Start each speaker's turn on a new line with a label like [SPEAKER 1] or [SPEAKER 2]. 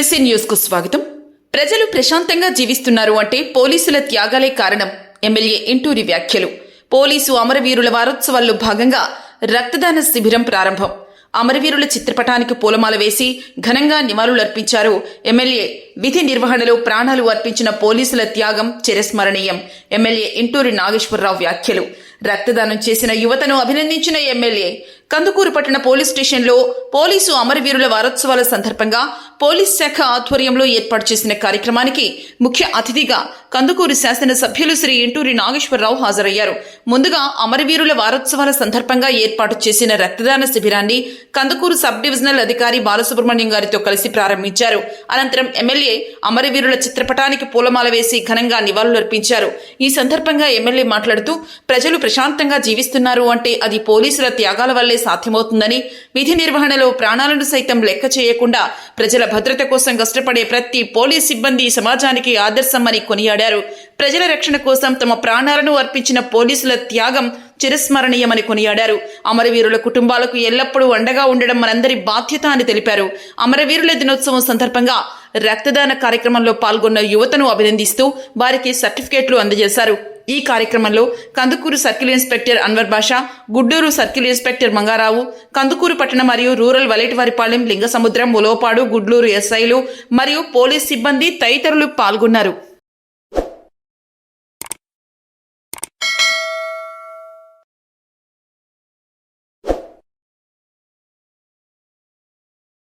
[SPEAKER 1] తులసి న్యూస్కు స్వాగతం. ప్రజలు ప్రశాంతంగా జీవిస్తున్నారు అంటే పోలీసుల త్యాగాలే కారణం. ఎమ్మెల్యే ఇంటూరి వ్యాఖ్యలు. పోలీసు అమరవీరుల వారోత్సవాల్లో భాగంగా రక్తదాన శిబిరం ప్రారంభం. అమరవీరుల చిత్రపటానికి పూలమాల వేసి ఘనంగా నివాళులర్పించారు ఎమ్మెల్యే. విధి నిర్వహణలో ప్రాణాలు అర్పించిన పోలీసుల త్యాగం చిరస్మరణీయం. ఎమ్మెల్యే ఇంటూరి నాగేశ్వరరావు వ్యాఖ్యలు. రక్తదానం చేసిన యువతను అభినందించిన ఎమ్మెల్యే కందుకూరు పట్టణ పోలీస్ స్టేషన్లో పోలీసు అమరవీరుల వారోత్సవాల సందర్భంగా పోలీస్ శాఖ ఆధ్వర్యంలో ఏర్పాటు చేసిన కార్యక్రమానికి ముఖ్య అతిథిగా కందుకూరు శాసనసభ్యులు శ్రీ ఇంటూరి నాగేశ్వరరావు హాజరయ్యారు. ముందుగా అమరవీరుల వారోత్సవాల సందర్భంగా ఏర్పాటు చేసిన రక్తదాన శిబిరాన్ని కందుకూరు సబ్ డివిజనల్ అధికారి బాలసుబ్రహ్మణ్యం గారితో కలిసి ప్రారంభించారు. అనంతరం ఎమ్మెల్యే అమరవీరుల చిత్రపటానికి పూలమాల వేసి ఘనంగా నివాళులర్పించారు. ఈ సందర్భంగా ఎమ్మెల్యే మాట్లాడుతూ ప్రజలు ప్రశాంతంగా జీవిస్తున్నారు అంటే అది పోలీసుల త్యాగాల వల్లే సాధ్యమవుతుందని విధి నిర్వహణలో ప్రాణాలను సైతం లెక్క చేయకుండా ప్రజల భద్రత కోసం కష్టపడే ప్రతి పోలీస్ సిబ్బంది సమాజానికి ఆదర్శమని కొనియాడారు. ప్రజల రక్షణ కోసం తమ ప్రాణాలను అర్పించిన పోలీసుల త్యాగం చిరస్మరణీయమని కొనియాడారు. అమరవీరుల కుటుంబాలకు ఎల్లప్పుడూ అండగా ఉండడం మనందరి బాధ్యత అని తెలిపారు. అమరవీరుల దినోత్సవం సందర్భంగా రక్తదాన కార్యక్రమంలో పాల్గొన్న యువతను అభినందిస్తూ వారికి సర్టిఫికేట్లు అందజేశారు. ఈ కార్యక్రమంలో Kandukur circle inspector Anwar Basha Guddur circle inspector Mangarao Kandukur పట్టణ మరియు రూరల్ వలెటివారిపాలెం లింగసముద్రం ఉలోపాడు గుడ్లూరు ఎస్ఐలు మరియు పోలీస్ సిబ్బంది తదితరులు పాల్గొన్నారు.